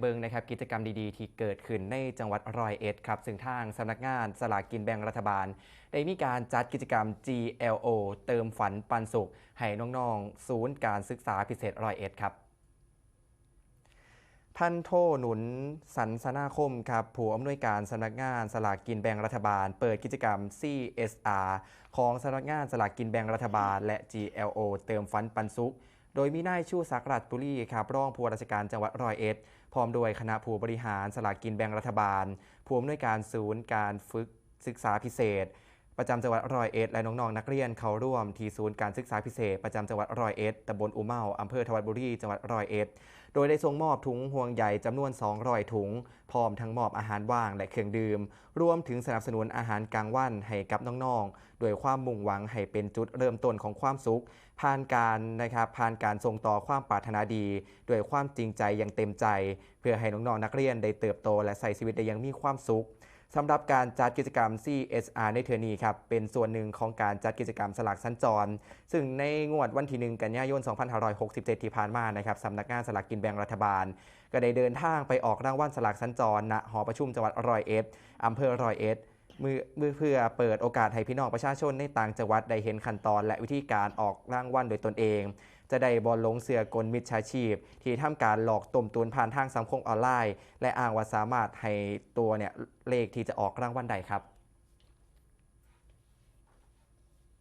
เบิงนะครับกิจกรรมดีๆ ที่เกิดขึ้นในจังหวัดร้อยเอ็ดครับซึ่งทางสำนักงานสลากกินแบ่งรัฐบาล ได้มีการจัดกิจกรรม GLO เติมฝันปันสุข ให้น้องๆ ศูนย์การศึกษาพิเศษร้อยเอ็ดครับพันโทหนุนสันสนาคมครับผู้อำนวยการสำนักงานสลากกินแบ่งรัฐบาล เปิดกิจกรรม CSR ของสำนักงานสลากกินแบ่งรัฐบาล และ GLO เติมฟันปันสุข โดยมีนายชูศักดิ์รัตปุรีครับรองผู้ว่าราชการจังหวัดร้อยเอ็ด พร้อมด้วยคณะผู้บริหารสลากกินแบ่งรัฐบาล ผู้อำนวยการศูนย์การฝึกศึกษาพิเศษ ประจำจังหวัดร้อยเอ็ดและน้องๆนักเรียนเขาร่วมที่ศูนย์การศึกษาพิเศษประจำจังหวัดร้อยเอ็ดตำบลอุเมาอำเภอทวัดบุรีจังหวัดร้อยเอ็ดโดยได้ส่งมอบถุงห่วงใยจำนวน 200 ถุง พร้อมทั้งมอบอาหารว่างและเครื่องดื่ม รวมถึงสนับสนุนอาหารกลางวันให้กับน้องๆ โดยความมุ่งหวังให้เป็นจุดเริ่มต้นของความสุข ผ่านการนะครับผ่านการส่งต่อความปรารถนาดีด้วยความจริงใจอย่างเต็มใจ เพื่อให้น้องๆนักเรียนได้เติบโตและใส่ชีวิตได้อยังมีความสุข สำหรับการจัดกิจกรรม CSR ในเทอร์นีครับเป็นส่วนหนึ่งของการจัดกิจกรรมสลากสัญจร ซึ่งในงวดวันที่1กันยายน 2567 ที่ผ่านมานะครับสำนักงานสลากกินแบ่งรัฐบาล ก็ได้เดินทางไปออกรางวัลสลากสัญจรณหอประชุมจังหวัดร้อยเอ็ดอำเภอร้อยเอ็ดมือมือเพื่อเปิดโอกาสให้พี่น้องประชาชนในต่างจังหวัดได้เห็นขั้นตอน และวิธีการออกรางวัลโดยตนเอง จะได้บอลลงเสือกลมิจฉาชีพ ที่ทำการหลอกต้มตุนผ่านทางสังคมออนไลน์ และอ้างว่าสามารถให้ตัวเนี่ยเลขที่จะออกรางวัลใดครับ